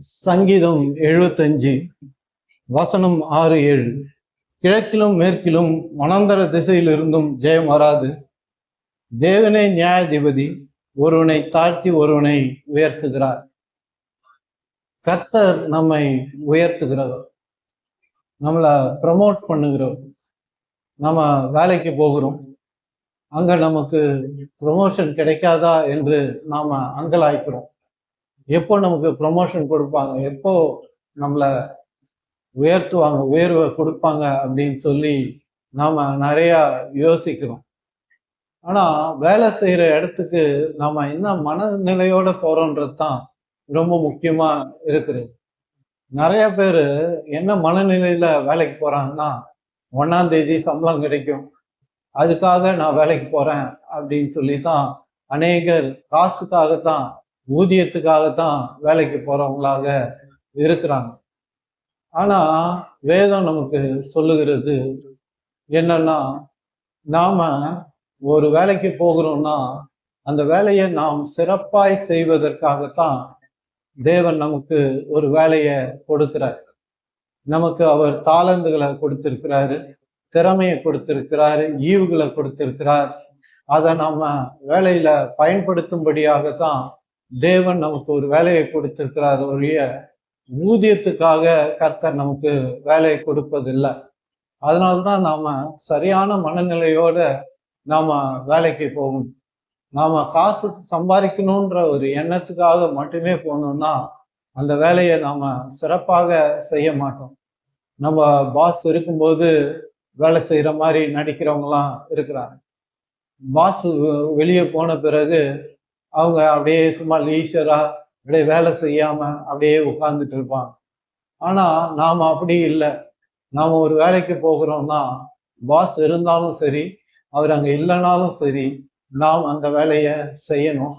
சங்கீதம் எழுபத்தஞ்சு வசனம் ஆறு ஏழு. கிழக்கிலும் மேற்கிலும் மனந்தர திசையிலிருந்தும் ஜெயம் வராது. தேவனே நியாயாதிபதி ஒருவனை தாழ்த்தி ஒருவனை உயர்த்துகிறார். கர்த்தர் நம்மை உயர்த்துகிறவர். நம்மளை ப்ரமோட் பண்ணுகிறவர். நம்ம வேலைக்கு போகிறோம். அங்க நமக்கு ப்ரமோஷன் கிடைக்காதா என்று நாம அங்கலாய்க்கிறோம். எப்போ நமக்கு ப்ரொமோஷன் கொடுப்பாங்க? எப்போ நம்மளை உயர்த்துவாங்க உயர்வை கொடுப்பாங்க அப்படின்னு சொல்லி நாம நிறையா யோசிக்கிறோம். ஆனா வேலை செய்யற இடத்துக்கு நாம என்ன மனநிலையோட போறோன்றது தான் ரொம்ப முக்கியமா இருக்குது நிறைய பேர் என்ன மனநிலையில வேலைக்கு போறாங்கன்னா ஒன்றாந்தேதி சம்பளம் கிடைக்கும். அதுக்காக நான் வேலைக்கு போறேன் அப்படின்னு சொல்லி தான் அநேகர் காசுக்காகத்தான் ஊதியத்துக்காகத்தான் வேலைக்கு போறவங்களாக இருக்கிறாங்க. ஆனா வேதம் நமக்கு சொல்லுகிறது என்னன்னா நாம ஒரு வேலைக்கு போகிறோம்னா அந்த வேலையை நாம் சிறப்பாய் செய்வதற்காகத்தான் தேவன் நமக்கு ஒரு வேலையை கொடுக்கிறார். நமக்கு அவர் தாளந்துகளை கொடுத்திருக்கிறாரு திறமையை கொடுத்திருக்கிறாரு ஈவுகளை கொடுத்திருக்கிறார். அதை நம்ம வேலையில பயன்படுத்தும்படியாகத்தான் தேவன் நமக்கு ஒரு வேலையை கொடுத்திருக்கிறார் ஒழிய ஊதியத்துக்காக கர்த்தர் நமக்கு வேலையை கொடுப்பதில்லை. அதனால்தான் நாம சரியான மனநிலையோட நாம வேலைக்கு போகணும். நாம காசு சம்பாதிக்கணுன்ற ஒரு எண்ணத்துக்காக மட்டுமே போனோம்னா அந்த வேலையை நாம சிறப்பாக செய்ய மாட்டோம். நம்ம பாஸ் இருக்கும்போது வேலை செய்யற மாதிரி நடிக்கிறவங்கலாம் இருக்கிறாங்க. பாஸ் வெளியே போன பிறகு அவங்க அப்படியே சும்மா லீஷராக அப்படியே வேலை செய்யாம அப்படியே உட்கார்ந்துட்டு இருப்பாங்க. ஆனால் நாம் அப்படி இல்லை. நாம் ஒரு வேலைக்கு போகிறோம்னா பாஸ் இருந்தாலும் சரி அவர் அங்கே இல்லைனாலும் சரி நாம் அந்த வேலையை செய்யணும்.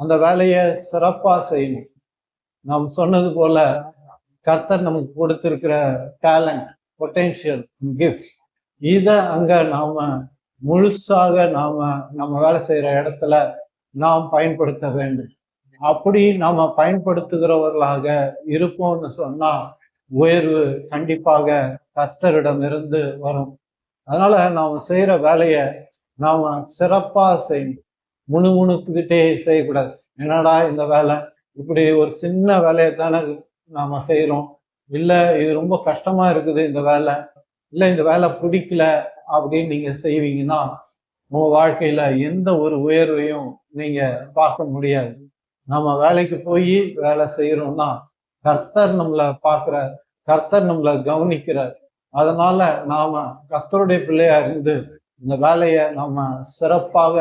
அந்த வேலையை சிறப்பாக செய்யணும். நாம் சொன்னது போல கர்த்தர் நமக்கு கொடுத்துருக்கிற டேலண்ட் பொட்டென்ஷியல் கிஃப்ட் இதை அங்கே நாம் முழுசாக நாம் நம்ம வேலை செய்கிற இடத்துல நாம் பயன்படுத்த வேண்டும். அப்படி நாம பயன்படுத்துகிறவர்களாக இருப்போம்னு சொன்னா உயர்வு கண்டிப்பாக கர்த்தரிடமிருந்து வரும். அதனால நாம் செய்யற வேலையை நாம சிறப்பா செய்யணும். முணுமுணுத்துக்கிட்டே செய்யக்கூடாது. என்னடா இந்த வேலை? இப்படி ஒரு சின்ன வேலையை தானே நாம செய்யறோம் இல்ல இது ரொம்ப கஷ்டமா இருக்குது இந்த வேலை. இல்ல இந்த வேலை பிடிக்கல அப்படின்னு நீங்க செய்வீங்கன்னா உங்க வாழ்க்கையில எந்த ஒரு உயர்வையும் நீங்க பார்க்க முடியாது. நம்ம வேலைக்கு போய் வேலை செய்யறோம்னா கர்த்தர் நம்மளை பார்க்கிறார். கர்த்தர் நம்மளை கவனிக்கிறார். அதனால நாம கர்த்தருடைய பிள்ளையா இருந்து இந்த வேலையை நாம சிறப்பாக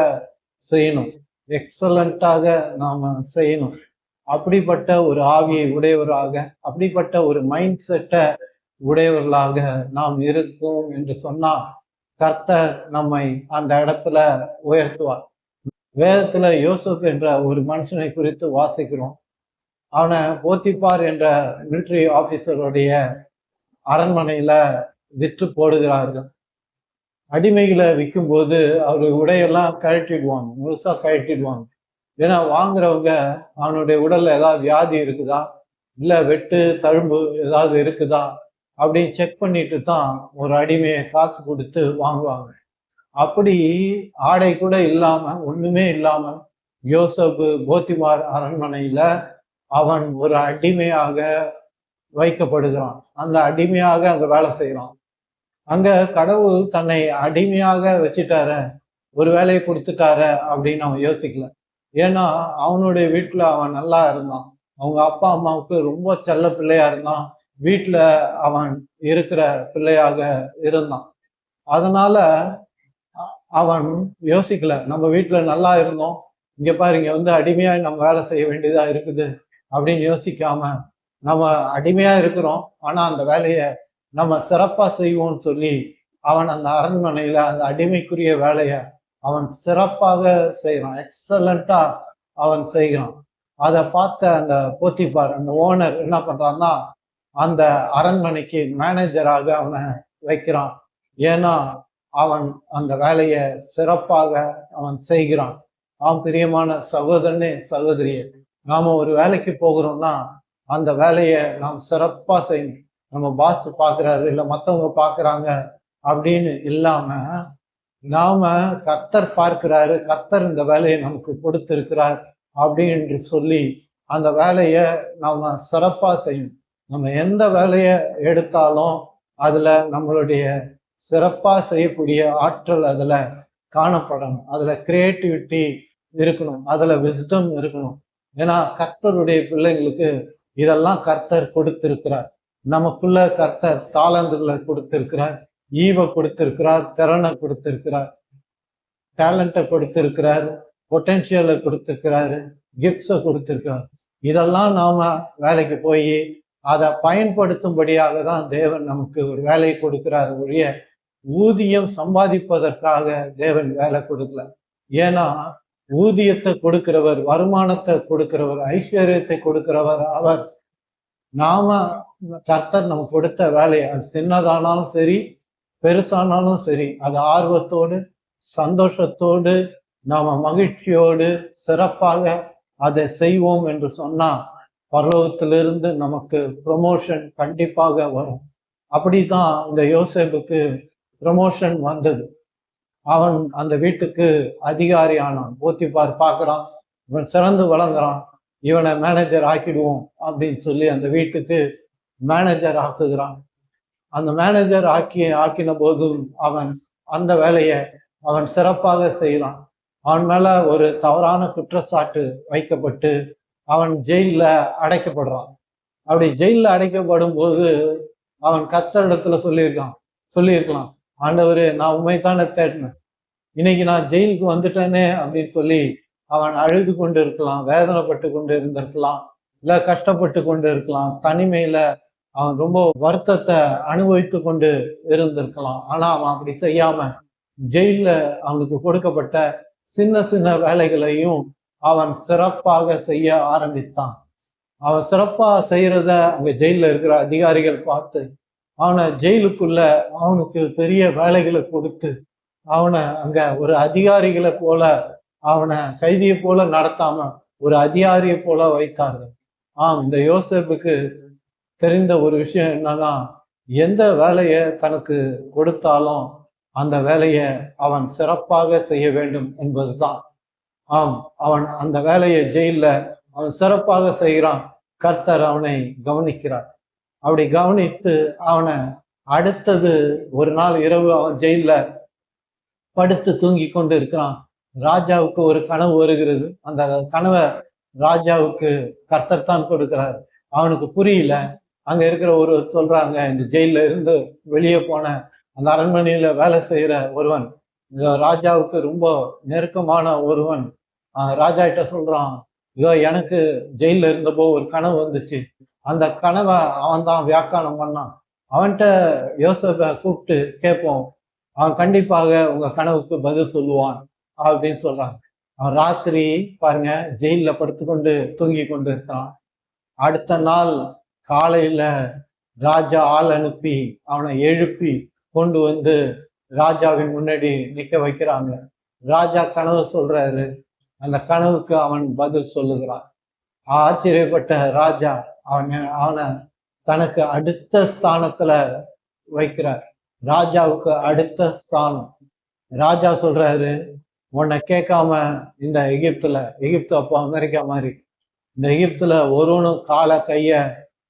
செய்யணும். எக்ஸலண்டாக நாம செய்யணும். அப்படிப்பட்ட ஒரு ஆவியை உடையவராக அப்படிப்பட்ட ஒரு மைண்ட் செட்டை உடையவர்களாக நாம் இருக்கோம் என்று சொன்னா கர்த்தர் நம்மை அந்த இடத்துல உயர்த்துவார். வேதத்துல யோசப் என்ற ஒரு மனுஷனை குறித்து வாசிக்கிறோம். அவனை போத்திப்பார் என்ற மிலிட்டரி ஆபீசருடைய அரண்மனையில விற்று போடுகிறார்கள். அடிமைகளை விற்கும்போது அவர் உடையெல்லாம் கழட்டிடுவாங்க முழுசா கழட்டிடுவாங்க. ஏன்னா வாங்குறவங்க அவனுடைய உடல்ல ஏதாவது வியாதி இருக்குதா? இல்ல வெட்டு தழும்பு ஏதாவது இருக்குதா? அப்படின்னு செக் பண்ணிட்டு தான் ஒரு அடிமையை காசு கொடுத்து வாங்குவாங்க. அப்படி ஆடை கூட இல்லாம ஒண்ணுமே இல்லாம யோசப்பு போத்திமார் அரண்மனையில அவன் ஒரு அடிமையாக வைக்கப்படுகிறான். அந்த அடிமையாக அங்க வேலை செய்யறான். அங்க கடவுள் தன்னை அடிமையாக வச்சுட்டார ஒரு வேலையை கொடுத்துட்டார அப்படின்னு அவன் யோசிக்கல. ஏன்னா அவனுடைய வீட்டுல அவன் நல்லா இருந்தான். அவங்க அப்பா அம்மாவுக்கு ரொம்ப செல்ல பிள்ளையா இருந்தான். வீட்டுல அவன் இருக்கிற பிள்ளையாக இருந்தான். அதனால அவன் யோசிக்கல. நம்ம வீட்டுல நல்லா இருந்தோம். இங்க பாரு இங்க வந்து அடிமையா நம்ம வேலை செய்ய வேண்டியதா இருக்குது அப்படின்னு யோசிக்காம நம்ம அடிமையா இருக்கிறோம். ஆனா அந்த வேலையை நம்ம சிறப்பா செய்வோம்னு சொல்லி அவன் அந்த அரண்மனையில அந்த அடிமைக்குரிய வேலையை அவன் சிறப்பாக செய்கிறான் எக்ஸலண்டா அவன் செய்கிறான். அதை பார்த்த அந்த போத்திப்பார் அந்த ஓனர் என்ன பண்றான்னா அந்த அரண்மனைக்கு மேனேஜராக அவனை வைக்கிறான். ஏன்னா அவன் அந்த வேலையை சிறப்பாக அவன் செய்கிறான். ஆம் பிரியமான சகோதரனே சகோதரியே நாம ஒரு வேலைக்கு போகிறோம்னா அந்த வேலையை நாம் சிறப்பாக செய்யணும். நம்ம பாஸ் பார்க்குறாரு இல்லை மற்றவங்க பார்க்குறாங்க அப்படின்னு இல்லாமல் நாம கத்தர் பார்க்கிறாரு கத்தர் இந்த வேலையை நமக்கு கொடுத்துருக்கிறார் அப்படின்னு சொல்லி அந்த வேலையை நாம் சிறப்பாக செய்யணும். நம்ம எந்த வேலையை எடுத்தாலும் அதில் நம்மளுடைய சிறப்பாக செய்யக்கூடிய ஆற்றல் அதில் காணப்படணும். அதில் கிரியேட்டிவிட்டி இருக்கணும். அதில் விஸ்டம் இருக்கணும். ஏன்னா கர்த்தருடைய பிள்ளைங்களுக்கு இதெல்லாம் கர்த்தர் கொடுத்திருக்கிறார். நமக்குள்ள கர்த்தர் தாளந்துகளை கொடுத்திருக்கிறார் ஈவை கொடுத்திருக்கிறார் திறனை கொடுத்திருக்கிறார் டேலண்ட்டை கொடுத்திருக்கிறார் பொட்டென்ஷியலை கொடுத்திருக்கிறாரு கிஃப்ட்ஸை கொடுத்திருக்கிறார். இதெல்லாம் நாம வேலைக்கு போய் அதை பயன்படுத்தும்படியாக தான் தேவன் நமக்கு ஒரு வேலையை கொடுக்கிறார் ஒழிய ஊதியம் சம்பாதிப்பதற்காக தேவன் வேலை கொடுக்கல. ஏன்னா ஊதியத்தை கொடுக்கிறவர் வருமானத்தை கொடுக்கிறவர் ஐஸ்வர்யத்தை கொடுக்கிறவர் அவர் நாம கர்த்தர் நம்ம கொடுத்த வேலையை அது சின்னதானாலும் சரி பெருசானாலும் சரி அது ஆர்வத்தோடு சந்தோஷத்தோடு நாம மகிழ்ச்சியோடு சிறப்பாக அதை செய்வோம் என்று சொன்னா பரலோகத்திலிருந்து நமக்கு ப்ரமோஷன் கண்டிப்பாக வரும். அப்படிதான் இந்த யோசேப்புக்கு ப்ரமோஷன் வந்தது. அவன் அந்த வீட்டுக்கு அதிகாரி ஆனான். போத்திப்பார் பார்க்கறான். இவன் சிறந்து வழங்குறான் இவனை மேனேஜர் ஆக்கிடுவோம் அப்படின்னு சொல்லி அந்த வீட்டுக்கு மேனேஜர் ஆக்குகிறான். அந்த மேனேஜர் ஆக்கி ஆக்கின போதும் அவன் அந்த வேலையை அவன் சிறப்பாக செய்கிறான். அவன் மேல ஒரு தவறான குற்றச்சாட்டு வைக்கப்பட்டு அவன் ஜெயிலில் அடைக்கப்படுறான். அப்படி ஜெயிலில் அடைக்கப்படும் போது அவன் கத்தரிடத்துல சொல்லியிருக்கான். சொல்லியிருக்கலாம். ஆண்டவரே நான் உண்மை தானே தேடினேன். இன்னைக்கு நான் ஜெயிலுக்கு வந்துட்டேனே அப்படின்னு சொல்லி அவன் அழுது கொண்டு இருக்கலாம் வேதனைப்பட்டு கொண்டு இருந்திருக்கலாம் இல்ல கஷ்டப்பட்டு கொண்டு இருக்கலாம் தனிமையில அவன் ரொம்ப வருத்தத்தை அனுபவித்து கொண்டு இருந்திருக்கலாம். ஆனா அவன் அப்படி செய்யாம ஜெயில அவனுக்கு கொடுக்கப்பட்ட சின்ன சின்ன வேலைகளையும் அவன் சிறப்பாக செய்ய ஆரம்பித்தான். அவன் சிறப்பாக செய்யறத அங்க ஜெயில இருக்கிற அதிகாரிகள் பார்த்து அவனை ஜெயிலுக்குள்ள அவனுக்கு பெரிய வேலைகளை கொடுத்து அவனை அங்க ஒரு அதிகாரிகளை போல அவனை கைதியை போல நடத்தாம ஒரு அதிகாரியை போல வைத்தார்கள். ஆம் இந்த யோசேப்புக்கு தெரிந்த ஒரு விஷயம் என்னன்னா எந்த வேலையை தனக்கு கொடுத்தாலும் அந்த வேலையை அவன் சிறப்பாக செய்ய வேண்டும் என்பதுதான். ஆம் அவன் அந்த வேலையை ஜெயில அவன் சிறப்பாக செய்கிறான். கர்த்தர் அவனை கவனிக்கிறார். அப்படி கவனித்து அவனை அடுத்தது ஒரு நாள் இரவு அவன் ஜெயில படுத்து தூங்கி கொண்டு இருக்கிறான். ராஜாவுக்கு ஒரு கனவு வருகிறது. அந்த கனவை ராஜாவுக்கு கர்த்தர் தான் கொடுக்கிறார். அவனுக்கு புரியல. அங்க இருக்கிற ஒரு சொல்றாங்க இந்த ஜெயில இருந்து வெளியே போன அந்த அரண்மனையில வேலை செய்யற ஒருவன் ராஜாவுக்கு ரொம்ப நெருக்கமான ஒருவன். ராஜா கிட்ட சொல்றான் இதோ எனக்கு ஜெயில இருந்தப்போ ஒரு கனவு வந்துச்சு. அந்த கனவை அவன் தான் வியாக்கானம் பண்ணான். அவன்கிட்ட யோசப்பை கூப்பிட்டு கேட்போம். அவன் கண்டிப்பாக உங்க கனவுக்கு பதில் சொல்லுவான் அப்படின்னு சொல்றான். அவன் ராத்திரி பாருங்க ஜெயில படுத்துக்கொண்டு தூங்கி கொண்டு இருக்கான் அடுத்த நாள் காலையில ராஜா ஆள் அனுப்பி அவனை எழுப்பி கொண்டு வந்து ராஜாவின் முன்னாடி நிற்க வைக்கிறாங்க. ராஜா கனவு சொல்றாரு. அந்த கனவுக்கு அவன் பதில் சொல்லுகிறான். ஆச்சரியப்பட்ட ராஜா அவன் அவனை தனக்கு அடுத்த ஸ்தானத்துல வைக்கிறார். ராஜாவுக்கு அடுத்த ஸ்தானம். ராஜா சொல்றாரு உன்னை கேட்காம இந்த எகிப்துல எகிப்து அப்போ அமெரிக்கா மாதிரி. இந்த எகிப்துல ஒருவனும் காலை கைய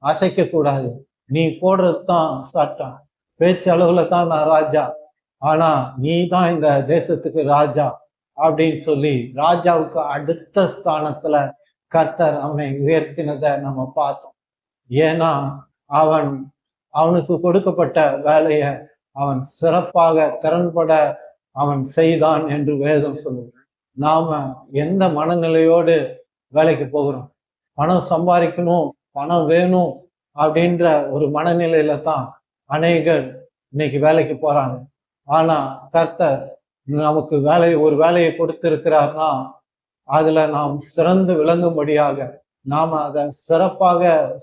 அசைக்க கூடாது நீ போடுறது தான் சட்டம். பேச்சளவுல தான் நான் ராஜா. ஆனா நீ தான் இந்த தேசத்துக்கு ராஜா அப்படின்னு சொல்லி ராஜாவுக்கு அடுத்த ஸ்தானத்துல கர்த்தர் அவனை உயர்த்தினதை நம்ம பார்த்தோம். ஏன்னா அவன் அவனுக்கு கொடுக்கப்பட்ட வேலையை அவன் சிறப்பாக திறன்பட அவன் செய்தான் என்று வேதம் சொல்லுவான் நாம எந்த மனநிலையோடு வேலைக்கு போகிறோம்? பணம் சம்பாதிக்கணும் பணம் வேணும் அப்படின்ற ஒரு மனநிலையில தான் அநேகர் இன்னைக்கு வேலைக்கு போறாங்க. ஆனா கர்த்தர் நமக்கு வேலை ஒரு வேலையை கொடுத்திருக்கிறார்னா அதுல நாம் சிறந்து விளங்கும்படியாக நாம அதை சிறப்பாக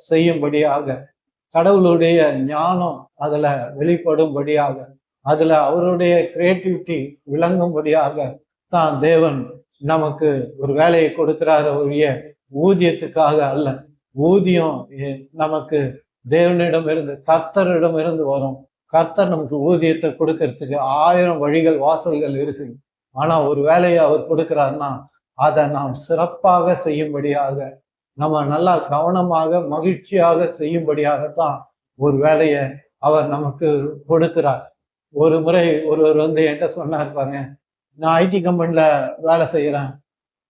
செய்யும்படியாக கடவுளுடைய ஞானம் அதுல வெளிப்படும்படியாக அதுல அவருடைய கிரியேட்டிவிட்டி விளங்கும்படியாக தான் தேவன் நமக்கு ஒரு வேலையை கொடுக்கிறார் ஒழிய ஊதியத்துக்காக அல்ல. ஊதியம் நமக்கு தேவனிடம் இருந்து கர்த்தரிடம் இருந்து வரும். கர்த்தர் நமக்கு ஊதியத்தை கொடுக்கறதுக்கு ஆயிரம் வழிகள் வாசல்கள் இருக்குது ஆனா ஒரு வேலையை அவர் கொடுக்கிறாருன்னா அதை நாம் சிறப்பாக செய்யும்படியாக நம்ம நல்லா கவனமாக மகிழ்ச்சியாக செய்யும்படியாகத்தான் ஒரு வேலையை அவர் நமக்கு கொடுக்கிறார். ஒரு முறை ஒருவர் வந்து என்கிட்ட சொன்னார் பாருங்க நான் ஐடி கம்பெனில வேலை செய்யறேன்.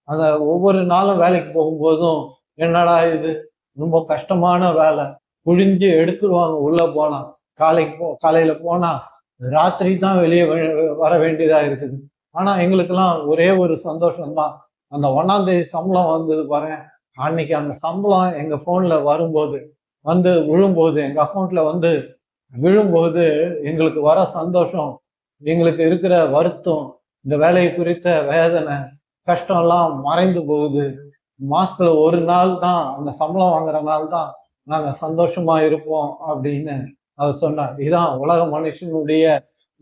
அந்த ஒவ்வொரு நாளும் வேலைக்கு போகும்போதும் என்னடா இது? ரொம்ப கஷ்டமான வேலை. புழிஞ்சு எடுத்துருவாங்க உள்ள போனா. காலைக்கு போ காலையில போனா ராத்திரி தான் வெளியே வர வேண்டியதா இருக்குது. ஆனா எங்களுக்கெல்லாம் ஒரே ஒரு சந்தோஷம் தான் அந்த ஒன்னாம் தேதி சம்பளம் வந்தது பாருங்க. அன்னைக்கு அந்த சம்பளம் எங்க போன்ல வரும்போது வந்து விழும்போது எங்க அக்கௌண்ட்ல வந்து விழும்போது எங்களுக்கு வர சந்தோஷம் எங்களுக்கு இருக்கிற வருத்தம் இந்த வேலையை குறித்த வேதனை கஷ்டம்லாம் மறைந்து போகுது. மாசத்துல ஒரு நாள் தான் அந்த சம்பளம் வாங்குற நாள் தான் நாங்கள் சந்தோஷமா இருப்போம் அப்படின்னு அவர் சொன்னார் இதான் உலக மனுஷனுடைய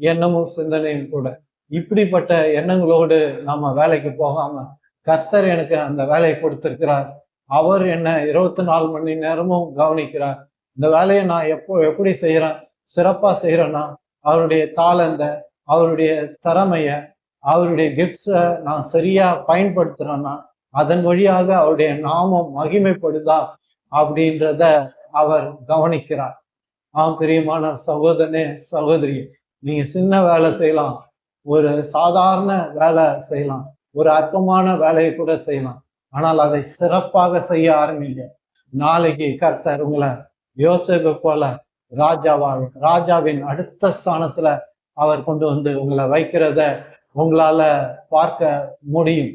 எண்ணமும் சிந்தனையும் கூட. இப்படிப்பட்ட எண்ணங்களோடு நாம வேலைக்கு போகாம கர்த்தர் எனக்கு அந்த வேலையை கொடுத்திருக்கிறார். அவர் என்ன இருபத்தி நாலு மணி நேரமும் கவனிக்கிறார். இந்த வேலையை நான் எப்போ எப்படி செய்யறேன் சிறப்பா செய்யறேன்னா அவருடைய தாளந்த அவருடைய திறமைய அவருடைய கிஃப்ட்ஸை நான் சரியா பயன்படுத்துறேன்னா அதன் வழியாக அவருடைய நாமம் மகிமைப்படுதா? அப்படின்றத அவர் கவனிக்கிறார். ஆம் பிரியமான சகோதரனே சகோதரி நீங்க சின்ன வேலை செய்யலாம். ஒரு சாதாரண வேலை செய்யலாம். ஒரு அற்பமான வேலையை கூட செய்யலாம். ஆனால் அதை சிறப்பாக செய்ய ஆரம்பிங்க. நாளைக்கு கர்த்தர் உங்களை யோசிப்பு போல ராஜாவா ராஜாவின் அடுத்த ஸ்தானத்துல அவர் கொண்டு வந்து உங்களை வைக்கிறத உங்களால பார்க்க முடியும்.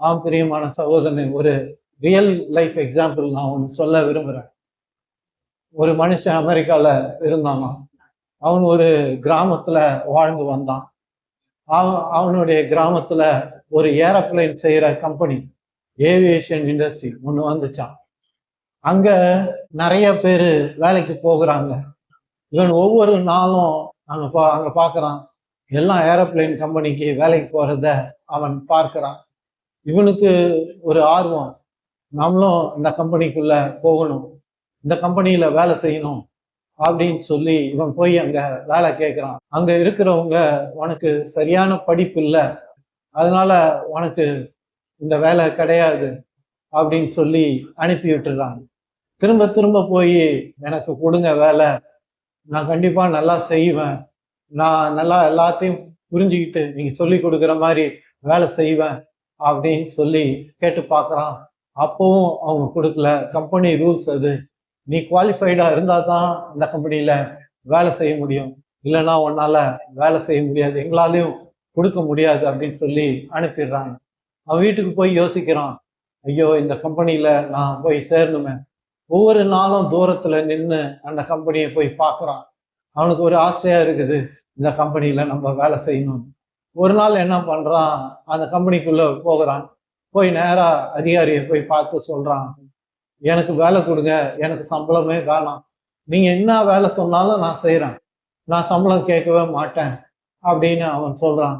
ஆம் பிரியமான சகோதரன் ஒரு ரியல் லைஃப் எக்ஸாம்பிள் நான் ஒன்று சொல்ல விரும்புகிறேன் ஒரு மனுஷன் அமெரிக்கால இருந்தானா அவன் ஒரு கிராமத்துல வாழ்ந்து வந்தான். அவன் அவனுடைய கிராமத்துல ஒரு ஏரோப்ளேன் செய்யற கம்பெனி ஏவியேஷன் இண்டஸ்ட்ரி ஒன்று வந்துச்சான் அங்க நிறைய பேர் வேலைக்கு போகிறாங்க. இவன் ஒவ்வொரு நாளும் அங்க பா அங்க பார்க்கறான் எல்லாம் ஏரோப்ளேன் கம்பெனிக்கு வேலைக்கு போறத அவன் பார்க்கிறான். இவனுக்கு ஒரு ஆர்வம் நம்மளும் இந்த கம்பெனிக்குள்ள போகணும். இந்த கம்பெனியில வேலை செய்யணும் அப்படின்னு சொல்லி இவன் போய் அங்க வேலை கேட்குறான் அங்க இருக்கிறவங்க உனக்கு சரியான படிப்பு இல்லை. அதனால உனக்கு இந்த வேலை கிடையாது. அப்படின்னு சொல்லி அனுப்பி விட்டுறாங்க. திரும்ப திரும்ப போய் எனக்கு கொடுங்க வேலை. நான் கண்டிப்பா நல்லா செய்வேன். நான் நல்லா எல்லாத்தையும் புரிஞ்சுக்கிட்டு நீங்க சொல்லி கொடுக்குற மாதிரி வேலை செய்வேன். அப்படின்னு சொல்லி கேட்டு பார்க்குறான் அப்பவும் அவங்க கொடுக்கல. கம்பெனி ரூல்ஸ் அது. நீ குவாலிஃபைடா இருந்தா தான் இந்த கம்பெனியில வேலை செய்ய முடியும். இல்லைன்னா உன்னால வேலை செய்ய முடியாது. எங்களாலையும் கொடுக்க முடியாது அப்படின்னு சொல்லி அனுப்பிடுறாங்க. அவன் வீட்டுக்கு போய் யோசிக்கிறான். ஐயோ இந்த கம்பெனியில நான் போய் சேரணுமே. ஒவ்வொரு நாளும் தூரத்துல நின்று அந்த கம்பெனியை போய் பார்க்குறான். அவனுக்கு ஒரு ஆசையா இருக்குது இந்த கம்பெனியில நம்ம வேலை செய்யணும் ஒரு நாள் என்ன பண்றான்? அந்த கம்பெனிக்குள்ள போகிறான். போய் நேரா அதிகாரியை போய் பார்த்து சொல்றான். எனக்கு வேலை கொடுங்க எனக்கு சம்பளமே வேணாம். நீங்க என்ன வேலை சொன்னாலும் நான் செய்கிறேன் நான் சம்பளம் கேட்கவே மாட்டேன் அப்படின்னு அவன் சொல்றான்.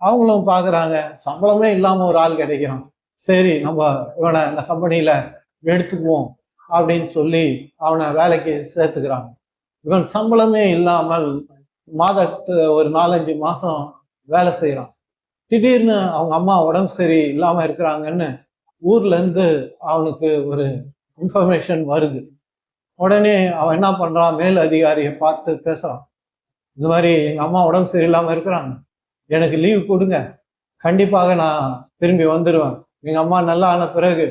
அவங்களும் பாக்குறாங்க சம்பளமே இல்லாம ஒரு ஆள் கிடைக்கிறான். சரி நம்ம இவனை இந்த கம்பெனியில எடுத்துக்குவோம் அப்படின்னு சொல்லி அவனை வேலைக்கு சேர்த்துக்கிறாங்க இவன் சம்பளமே இல்லாமல் மாதத்து ஒரு நாலஞ்சு மாசம் வேலை செய்யறான் திடீர்னு அவங்க அம்மா உடம்பு சரி இல்லாம இருக்கிறாங்கன்னு ஊர்ல இருந்து அவனுக்கு ஒரு இன்ஃபர்மேஷன் வருது. உடனே அவன் என்ன பண்ணுறான் மேல் அதிகாரியை பார்த்து பேசுகிறான் இந்த மாதிரி எங்கள் அம்மா உடம்பு சரியில்லாமல் இருக்கிறாங்க. எனக்கு லீவ் கொடுங்க. கண்டிப்பாக நான் திரும்பி வந்துடுவேன் எங்கள் அம்மா நல்லா ஆன பிறகு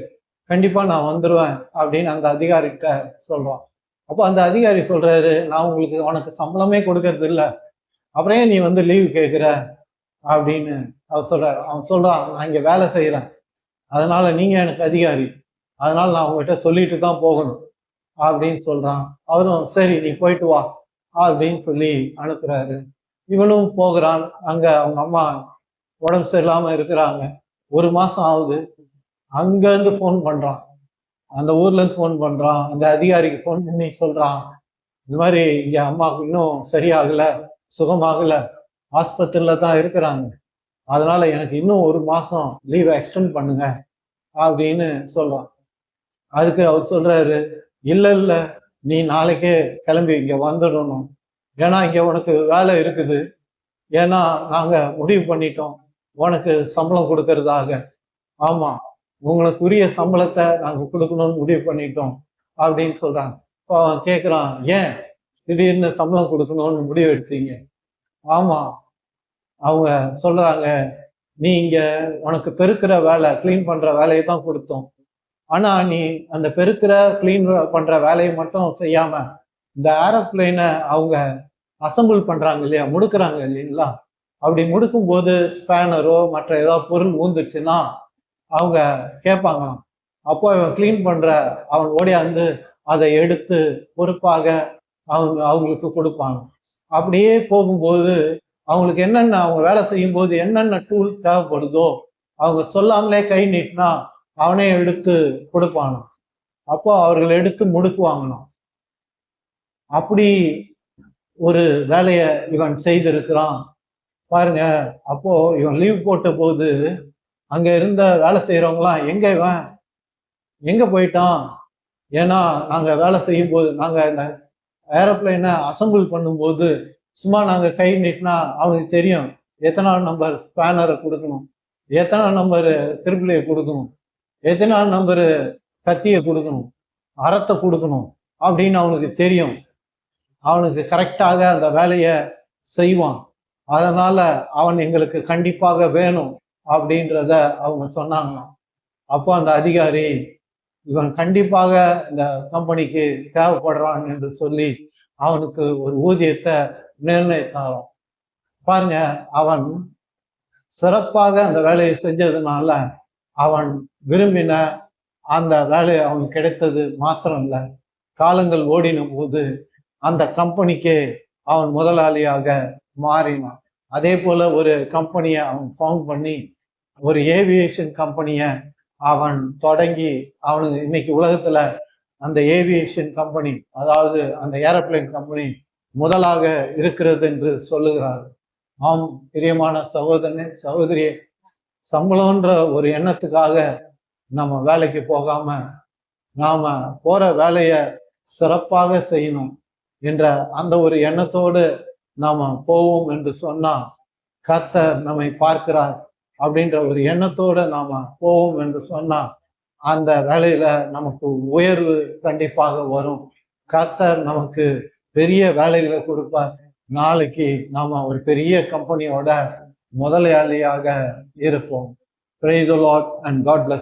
கண்டிப்பாக நான் வந்துடுவேன் அப்படின்னு அந்த அதிகாரிகிட்ட சொல்கிறான் அப்போ அந்த அதிகாரி சொல்கிறாரு நான் உங்களுக்கு உனக்கு சம்பளமே கொடுக்கறது இல்லை. அப்புறம் ஏன் நீ வந்து லீவ் கேட்குற அப்படின்னு அவர் சொல்கிறார் அவன் சொல்கிறான் நான் இங்கே வேலை செய்கிறேன் அதனால் நீங்கள் எனக்கு அதிகாரி. அதனால நான் உங்ககிட்ட சொல்லிட்டு தான் போகணும் அப்படின்னு சொல்றான். அவரும் சரி நீ போயிட்டு வா அப்படின்னு சொல்லி அனுப்புறாரு. இவனும் போகிறான். அங்க அவங்க அம்மா உடம்பு சரியில்லாம இருக்கிறாங்க. ஒரு மாசம் ஆகுது. அங்க இருந்து ஃபோன் பண்றான். அந்த ஊர்ல இருந்து ஃபோன் பண்றான். அந்த அதிகாரிக்கு ஃபோன் பண்ணி சொல்றான். இந்த மாதிரி இங்க அம்மாவுக்கு இன்னும் சரியாகல சுகமாகல. ஆஸ்பத்திரியில தான் இருக்கிறாங்க. அதனால எனக்கு இன்னும் ஒரு மாசம் லீவை எக்ஸ்டெண்ட் பண்ணுங்க அப்படின்னு சொல்றான். அதுக்கு அவர் சொல்றாரு இல்லை இல்லை நீ நாளைக்கே கிளம்பி இங்க வந்துடணும். ஏன்னா இங்க உனக்கு வேலை இருக்குது. ஏன்னா நாங்க முடிவு பண்ணிட்டோம். உனக்கு சம்பளம் கொடுக்கறதாக. ஆமா உங்களுக்குரிய சம்பளத்தை நாங்க கொடுக்கணும்னு முடிவு பண்ணிட்டோம் அப்படின்னு சொல்றாங்க. இப்போ அவன் கேட்குறான் ஏன் திடீர்னு சம்பளம் கொடுக்கணும்னு முடிவு எடுத்தீங்க? ஆமா அவங்க சொல்றாங்க நீ இங்க உனக்கு பெருக்கிற வேலை க்ளீன் பண்ற வேலையை தான் கொடுத்தோம். ஆனா நீ அந்த பெருக்கிற க்ளீன் பண்ற வேலையை மட்டும் செய்யாம இந்த ஏரோப்ளைனை அவங்க அசம்பிள் பண்றாங்க இல்லையா முடுக்குறாங்க இல்லைங்களா? அப்படி முடுக்கும் போது ஸ்பேனரோ மற்ற ஏதாவது பொருள் ஊந்துச்சுன்னா அவங்க கேட்பாங்களாம் அப்போ இவன் க்ளீன் பண்ற அவன் ஓடியாந்து அதை எடுத்து பொறுப்பாக அவங்க அவங்களுக்கு கொடுப்பாங்க அப்படியே போகும்போது அவங்களுக்கு என்னென்ன அவங்க வேலை செய்யும் போது என்னென்ன டூல் தேவைப்படுதோ அவங்க சொல்லாமலே கை நீட்டினா அவனே எடுத்து கொடுப்பானோ அப்போ அவர்கள் எடுத்து முடுக்கு வாங்கணும் அப்படி ஒரு வேலையை இவன் செய்திருக்கிறான். பாருங்க அப்போ இவன் லீவ் போட்ட போது அங்க இருந்த வேலை செய்யறவங்களாம் எங்க இவன்? எங்க போயிட்டான்? ஏன்னா நாங்க வேலை செய்யும் போது நாங்க இந்த ஏரோப்ளைனை அசம்பிள் பண்ணும்போது சும்மா நாங்க கை நீட்டினா அவனுக்கு தெரியும் எத்தனை நம்பர் ஸ்பேனரை கொடுக்கணும் எத்தனை நம்பர் திருப்பிலையை கொடுக்கணும். எத்தனை நம்ம கத்தியை கொடுக்கணும்? அறத்தை கொடுக்கணும் அப்படின்னு அவனுக்கு தெரியும். அவனுக்கு கரெக்டாக அந்த வேலையை செய்வான். அதனால அவன் எங்களுக்கு கண்டிப்பாக வேணும் அப்படின்றத அவங்க சொன்னாங்க அப்போ அந்த அதிகாரி இவன் கண்டிப்பாக இந்த கம்பெனிக்கு தேவைப்படுறான் என்று சொல்லி அவனுக்கு ஒரு ஊதியத்தை நிர்ணயித்தாராம். பாருங்க அவன் சிறப்பாக அந்த வேலையை செஞ்சதுனால அவன் விரும்பின அந்த வேலை அவன் கிடைத்தது மாத்திரம் இல்லை காலங்கள் ஓடின போது அந்த கம்பெனிக்கு அவன் முதலாளியாக மாறினான். அதே போல ஒரு கம்பெனியை அவன் ஃபவுண்ட் பண்ணி ஒரு ஏவியேஷன் கம்பெனியை அவன் தொடங்கி அவனுக்கு இன்னைக்கு உலகத்துல அந்த ஏவியேஷன் கம்பெனி அதாவது அந்த ஏரோப்ளேன் கம்பெனி முதலாக இருக்கிறது என்று சொல்லுகிறார் ஆம் பிரியமான சகோதரனே சகோதரியே சம்பளம்ன்ற ஒரு எண்ணத்துக்காக நம்ம வேலைக்கு போகாம நாம போற வேலைய சிறப்பாக செய்யணும் என்ற அந்த ஒரு எண்ணத்தோடு நாம போவோம் என்று சொன்னா கர்த்தர் நம்மை பார்க்கிறார் அப்படின்ற ஒரு எண்ணத்தோடு நாம போவோம் என்று சொன்னா அந்த வேலையில நமக்கு உயர்வு கண்டிப்பாக வரும். கர்த்தர் நமக்கு பெரிய வேலைகளை கொடுப்பார். நாளைக்கு நாம ஒரு பெரிய கம்பெனியோட முதலாளியாக இருப்போம் Praise the Lord and God bless.